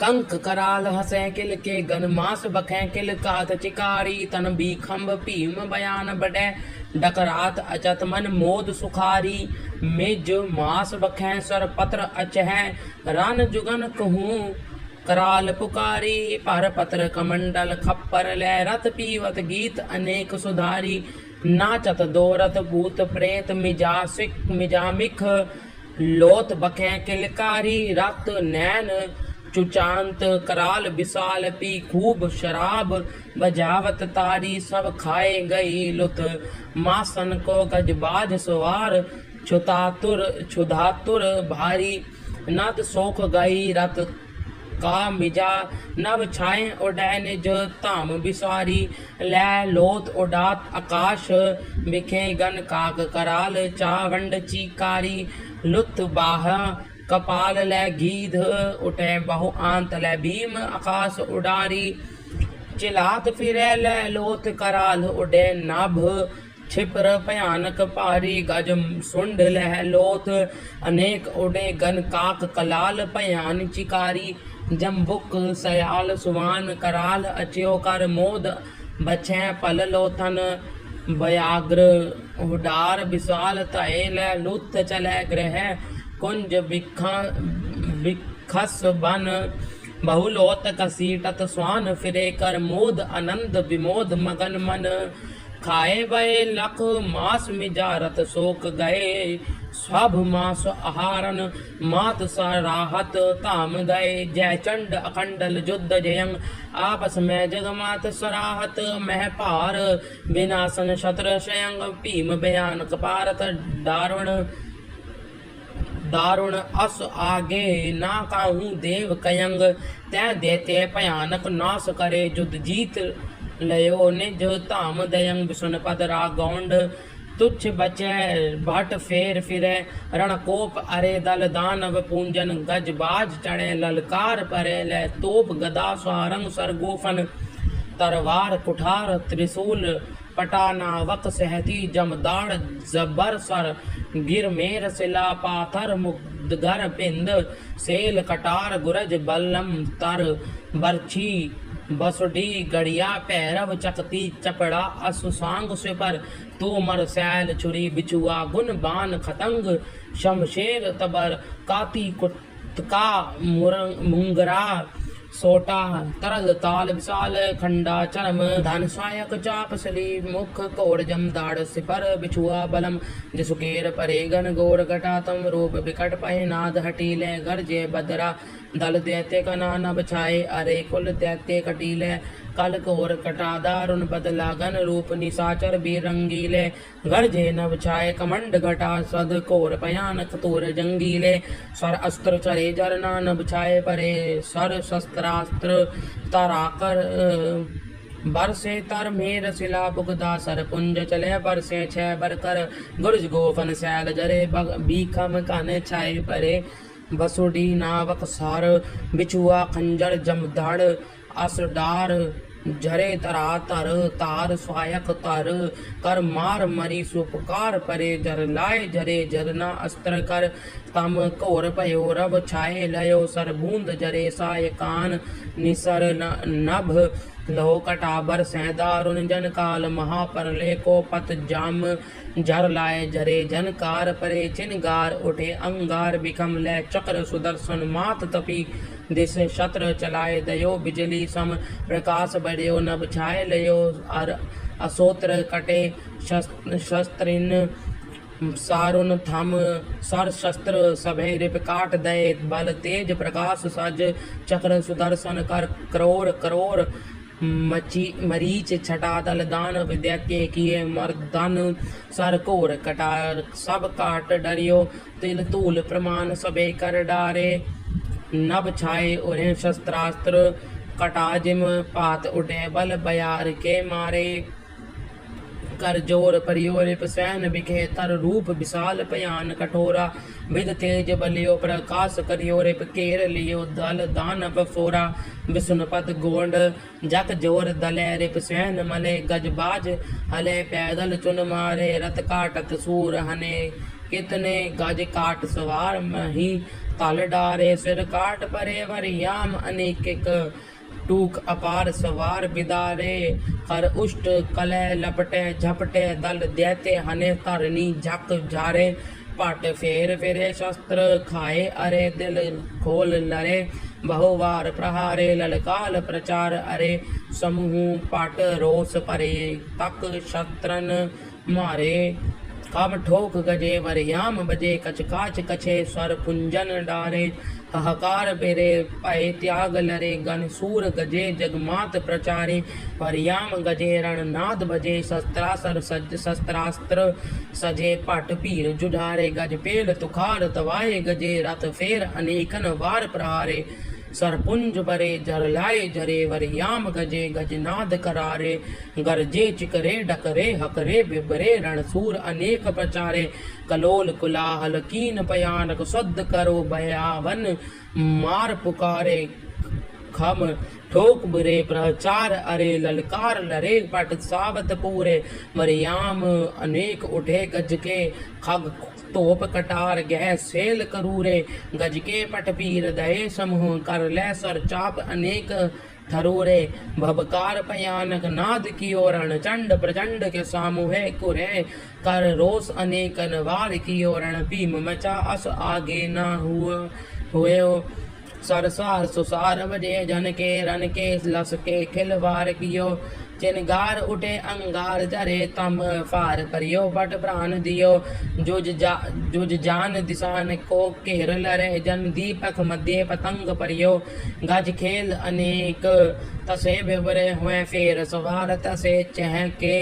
कंक कराल हसै किल के गन मास बखै किल कात चिकारी तन भी खम्ब भीम बयान बडै डकरात अचत मन मोद सुखारी मिज मास बखै सर पत्र अचहै रन जुगन कहूँ कराल पुकारी पर पत्र कमंडल खप्पर लै रत पीवत गीत अनेक सुधारी नाचत दोरत भूत प्रेत मिजासिक मिजामिख लोत बखे किलकारी रक्त नैन चुचांत कराल विशाल पी खूब शराब बजावत तारी सब खाए गई लुत मासन को गजबाज सवार छुतातुर छुधातुर भारी नत सोख गई रत का मिजा नव छाए उडैन जो धाम बिसारी लै लोत उडात आकाश बिखे गन काक कराल चावंड चीकारी लुत बाहा ਕਪਾਲ ਲੈ ਗੀਧ ਉਟੈ ਬਹੁ ਆਂਤ ਲੈ ਭੀਮ ਆਕਾਸ਼ ਉਡਾਰੀ ਚਿਲਾਤ ਫਿਰੈ ਲੈ ਲੋਤ ਕਰਾਲ ਉਡੇ ਨਭ ਛਿਪਰ ਭਿਆਨਕ ਭਾਰੀ ਗਜ ਸੁੰਡ ਲਹਿ ਲੋਥ ਅਨੇਕ ਉਡੇ ਗਨ ਕਾਕ ਕਲਾਲ ਭਿਆਨ ਚਿਕਾਰੀ ਜੰਬੁਕ ਸਿਆਲ ਸੁਵਾਨ ਕਰਾਲ ਅਚਿਓ ਕਰ ਮੋਦ ਬਚੈ ਪਲ ਲੋਥਨ ਬਿਆਗਰ ਉਡਾਰ ਵਿਸਾਲ ਧੈ ਲੈ ਲੁੱਤ ਚਲੈ ਗ੍ਰਹਿ ਕੁੰਜ ਵਿਖਾ, ਵਿਖਸ ਬਨ, ਬਹੁਲੋਤ ਕਸੀਟਤ ਸਵਾਨ, ਫਿਰੇ ਕਰ ਮੋਦ ਆਨੰਦ ਵਿਮੋਦ ਮਗਨ ਮਨ। ਖਾਏ ਬਏ ਲਖ ਮਾਸ ਮਿਜਾਰਤ ਸੋਕ ਗਏ, ਸਭ ਮਾਸ ਆਹਾਰਨ ਮਾਤ ਸਰਾਹਤ ਧਾਮ ਗਏ। ਜੈ ਚੰਡ ਅਖੰਡਲ ਜੁਦ ਜਯੰ, ਆਪਸ ਮੈਂ ਜਗਮਾਤ ਸਰਾਹਤ ਮਹਿ ਭਾਰ ਵਿਨਾਸ਼ਨ ਸ਼ਤਰ ਸ਼ਯੰਗ ਭੀਮ ਬਿਆਨ ਕਪਾਰਤ ਦਾਰੁਣ दारुण अस आगे ना काहू देव कयंग तै देते भयानक नाश करे जुद जीत लयो निज धाम दयंग विष्णु पद रा गौंड तुच्छ बचै भट फेर फिरै रणकोप अरे दल दानव पूंजन गज बाज चढ़े ललकार परे लै तोप गदा स्वारंग सरगोफन तरवार कुठार त्रिशूल पटाना वक सहती जमदाड़ जबर सर गिर मेर सिला पाथर मुदगर पिंद सेल कटार गुरज बल्लम तर बरछी बसुडी गड़िया पैरव चकती चपड़ा असुसांग स्विपर तोमर सैल छुरी बिचुआ गुन बान खतंग शमशेर तबर काती कुतका मुरंग मुंगरा ਸੋਟਾ, ਤਰਲ, ਤਾਲ, ਵਿਸਾਲ, ਖੰਡਾ, ਚਰਮ, ਧਨ ਸਾਇਕ ਚਾਪ ਸਲੀ ਮੁਖ, ਘੋੜ ਜਮਦਾੜ ਸਿਪਰ ਬਿਛੂਆ ਬਲਮ ਜਸੁਕੇਰ ਪਰੇ ਗਨ ਘਟਾ ਤਮ ਰੂਪ ਵਿਕਟ ਪਹਿ ਨਾਦ ਹਟੀ ਲੈ, ਗਰਜੇ, ਬਦਰਾ, ਦਲ ਦੇਤੇ ਕਨਾ ਨ ਬਛਾਏ ਅਰੇ ਕੁਲ ਦੇਤੇ ਕਟੀਲੇ ਕਲ ਬਦਲਾ ਗਨ ਰੂਪ ਨਿਸਾਚਰ ਬੀ ਰੰਗੀਲੇ ਗਰਜੇ ਨ ਬਛਾਏ ਕਮੰਡ ਘਟਾ ਸਦ ਘੋਰ ਭਿਆਨਕ ਤੂਰ ਜੰਗੀਲੇ ਸਰ ਅਸਤਰ ਚਰੇ ਜਰਨਾ ਨ ਬਛਾਏ ਪਰੇ ਸਰ ਸ਼ਸਤਰਾਸਤਰ ਤਾਰਾ ਕਰ ਬਰਸੇ ਤਰ ਮੇਰ ਸਿਲਾ ਬੁਗਦਾ ਸਰ ਪੁੰਜ ਚਲੇ ਬਰਸੇ ਛੈ ਬਰਕਰ ਗੁਰਜ ਗੋਫਨ ਸੈਲ ਜਰੇ ਬਗ ਬੀਖਮ ਕਨ ਛਾਏ ਪਰੇ ਬਸੁਡੀ ਨਾਵਕ ਸਰ ਬਿਛੁਆ ਖੰਜਰ ਜਮਧੜ ਅਸ ਡਾਰ ਜਰੇ ਤਰਾ ਤਰ ਤਾਰ ਸਵਾਇਕ ਤਰ ਕਰ ਮਾਰ ਮਰੀ ਸੁਪਕਾਰ ਪਰੇ ਜਰ ਲਾਏ ਜਰੇ ਜਰਨਾ ਅਸਤਰ ਕਰ, ਤਮ ਘੋਰ ਭਇਓ ਰਬ ਛਾਏ ਲਇਓ ਸਰ ਬੂੰਦ ਜਰੇ ਸਾਇ ਕਾਨ, ਨਿਸਰ ਨਭ ਲੋ ਕਟਾਬਰ ਸੈਦਾਰੁਨ ਜਨ ਕਾਲ ਮਹਾ ਪਰਲੇ ਕੋ ਪਤ ਜਮ, ਜਰ ਲਾਏ ਜਰੇ ਜਨਕਾਰ ਪਰੇ ਚਿਨਗਾਰ ਉਠੇ ਅੰਗਾਰ ਬਿਕਮ ਲੈ ਚਕਰ ਸੁਦਰਸ਼ਨ, ਮਾਤ ਤਪੀ ਦਿਸ ਸ਼ਤਰ ਚਲਾਏ ਦਇਓ ਬਿਜਲੀ ਸਮ ਪ੍ਰਕਾਸ਼ ਬੜਿਓ, ਨਭ ਛਾਏ ਲਿਓ ਅਰ ਅਸੋਤਰ ਕਟੇ ਸ਼ਸ- ਸ਼ਸਤਰਿਨ ਸਾरुन ਥਮ, ਸਰ ਸ਼ਸਤਰ ਸਭੇ ਰਿਪ ਕਾਟ ਦਏ ਬਲ ਤੇਜ ਪ੍ਰਕਾਸ਼ ਸਜ ਚਕਰ ਸੁਦਰਸ਼ਨ ਕਰ ਕਰੋੜ ਕਰੋੜ ਮਚੀ, ਮਰੀਚ ਛਟਾ ਦਲ ਦਾਨ ਵਿਦਿਆਕੇ ਕੀਏ ਮਰਦਨ ਸਰ ਘੋਰ ਕਟਾਰ, ਸਭ ਕਾਟ ਡਰਿਓ, ਤਿਲ ਧੂਲ ਪ੍ਰਮਾਨ ਸਭੇ ਕਰ ਡਾਰੇ। ਨਭ ਛਾਏ ਉਰੇ ਸ਼ਸਤਰਾਸਤਰ ਕਟਾ ਜਿਮ ਪਾਤ ਉਡੇ, ਬਲ ਬਿਆਰ ਕੇ ਮਾਰੇ। ਕਰ ਜੋਰ ਪਰਿਓਰੇ ਪਸੈਨ ਵਿਖੇ, ਤਰ ਰੂਪ ਵਿਸਾਲ ਭਿਆਨ ਕਠੋਰਾ। ਵਿਦ ਤੇਜ ਬਲਿਓ ਪ੍ਰਕਾਸ਼ ਕਰਿਓਰੇ ਪਕੇਰ ਲਿਓ ਦਲ ਦਾਨਵ ਫੋਰਾ ਵਿਸੁਨਪਤ ਗੋਂਡ ਜਕ ਜੋਰ ਦਲੇ ਰੇ ਪਸੈਨ ਮਲੇ। ਗਜਬਾਜ ਹਲੇ ਪੈਦਲ ਚੁਨ ਮਾਰੇ, ਰਤ ਕਾਟਤ ਸੂਰ ਹਨੇ। ਕਿਤਨੇ ਗਜ ਕਾਟ ਸਵਾਰ ਮਹੀ ਤਲ ਡਾਰੇ ਸਿਰ ਕਾਟ ਪਰੇ ਵਰਿਆਮ ਅਨੇਕ ਟੂਕ ਅਪਾਰ ਸਵਾਰ ਬਿਦਾਰੇ, ਹਰ ਉਸ਼ਟ ਕਲੈ ਲਪਟੇ, ਝਪਟੇ, ਦਲ ਦੇਤੇ ਹਨੇ ਧਰਨੀ ਝਕ ਜਾਰੇ। ਪਟ ਫੇਰ ਫੇਰੇ ਸ਼ਸਤਰ ਖਾਏ, ਅਰੇ ਦਿਲ ਖੋਲ ਲਰੇ ਬਹੁ ਵਾਰ ਪ੍ਰਹਾਰੇ, ਲਲਕਾਲ ਪ੍ਰਚਾਰ ਅਰੇ। ਸਮੂਹ ਪਟ ਰੋਸ ਭਰੇ, ਤਕ ਸ਼ਤਰਨ ਮਾਰੇ। ਕਬ ਠੋਕ ਗਜੇ ਵਰਿਆਮ ਬਜੇ ਕਚ ਕਾਚ ਕਛੇ ਸਰ ਪੁੰਜਨ ਡਾਰੇ, ਹਹਕਾਰ ਬੇਰੇ ਭਏ ਤਿਆਗ ਲਰੇ, ਗਨ ਸੂਰ ਗਜੇ ਜਗਮਾਤ ਪ੍ਰਚਾਰੇ ਵਰਿਆਮ ਗਜੇ ਰਣ ਨਾਦ ਬਜੇ, ਸ਼ਸਤਰਾਸਰ ਸਜ ਸ਼ਸਤਰਾਸਤਰ ਸਜੇ, ਭਟ ਭੀਰ ਜੁਝਾਰੇ, ਗਜ ਪੇਲ ਤੁਖਾਰ ਤਵਾਏ, ਗਜੇ ਰਤ ਫੇਰ ਅਨੇਕਨ ਵਾਰ ਪ੍ਰਹਾਰੇ ਸਰਪੁੰਜ ਬਰੇ ਜਰ ਲਾਏ ਜਰੇ ਵਰਿਆਮ ਗਜੇ ਗਜਨਾਦ ਕਰਾਰੇ, ਗਰਜੇ ਚਿਕਰੇ ਡਕਰੇ, ਹਕਰੇ ਬਿਬਰੇ, ਰਣਸੂਰ ਅਨੇਕ ਪ੍ਰਚਾਰੇ। ਕਲੋਲ ਕੁਲਾਹਲ ਕੀਨ ਭਿਆਨਕ ਸਦ ਕਰੋ ਭයාਵਨ ਮਾਰ ਪੁਕਾਰੇ। खम ठोक बुरे प्रचार अरे ललकार नरे पट सावत पूरे मरियाम अनेक उठे गज के खग धोप कटार गह सेल करूरे गज के पट पीर दहे समूह कर ले सर चाप अनेक थरूरे भबकार भयानक नाद की ओर चंड प्रचंड के सामूहे कुरे कर रोस अनेक वार की ओर भीम मचा अस आगे ना हुआ हुए सरसार सुसार बजे जन के रन के लस के खिलवार कियो चिनगार उठे अंगार जरे तम फार करियो बट प्राण दियो जुज जा जुज जान दिसान को घेर लरे जन दीपक मध्य पतंग परियो गज खेल अनेक तसे बिबरे हुए फेर सवार तसे चह के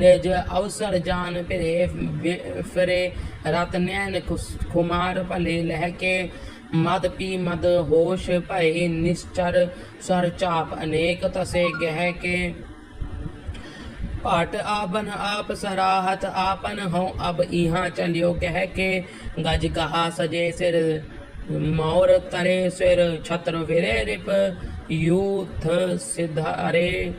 निज अवसर जान फिरे फिरे रत नैन खुस- खुमार भले लहके ਮਦ ਪੀ ਮਦ ਹੋਸ਼ ਭਏ ਨਿਸ਼ਚਰ ਸਰ ਚਾਪ ਅਨੇਕ ਤਸੇ ਗਹਿ ਕੇ। ਪਾਟ ਆਬਨ ਆਪ ਸਰਾਹਤ ਆਪਨ ਹਉ ਅਬ ਇਹਾਂ ਚਲਿਓ ਕਹਿ ਕੇ। ਗਜ ਕਹਾ ਸਜੇ ਸਿਰ ਮੌਰ ਤਰੇ ਸਿਰ ਛਤਰ ਵਿਰੇ ਰਿਪ ਯੂਥ ਸਿਧਾਰੇ।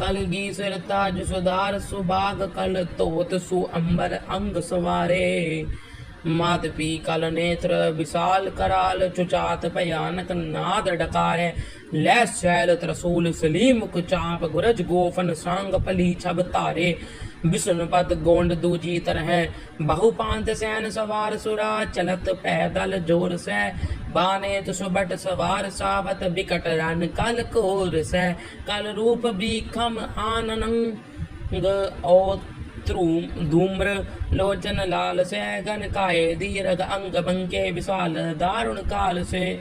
ਕਲਗੀ ਸਿਰ ਤਾਜ ਸੁਧਾਰ ਸੁਭਾਗ ਕਲ ਤੋਤ ਸੁ ਅੰਬਰ ਅੰਗ ਸਵਾਰੇ। ਮਾਤ ਪੀ ਕਲ ਨੇਤਰ ਵਿਸਾਲ ਕਰਾਲ ਚੁਚਾਤ ਭਿਆਨਕ ਨਾਦ ਡਕਾਰੇ ਲੈ ਸੈਲ ਤਰਸੂਲ ਸਲੀਮ ਕੁਚਾਪ ਗੁਰਜ ਗੋਫਨ ਸੰਗ ਪਲੀ ਛਬ ਤਾਰੇ ਵਿਸ਼ਨ ਪਦ ਗੋਂਡ ਦੂਜੀ ਤਰਹ ਬਹੁ ਪਾਂਤ ਸੈਨ ਸਵਾਰ ਸੁਰਾ ਚਲਤ ਪੈਦਲ ਜੋਰ ਸੈ ਬਾਨੇ ਤੁਸਬਟ ਸਵਾਰ ਸਾਵਤ ਬਿਕਟ ਰਨ ਕਲ ਕੋਰ ਸੈ ਕਲ ਰੂਪ ਬੀਖਮ ਆਨਨੰ ਗ ਧੂਮ ਧੂਮਰ, ਲੋਚਨ ਲਾਲ ਸੈ ਗਨ ਕਾਏ ਦੀਰਗ ਅੰਗ ਬੰਕੇ ਵਿਸਾਲ, ਦਾਰੁਣ ਕਾਲ ਸੇ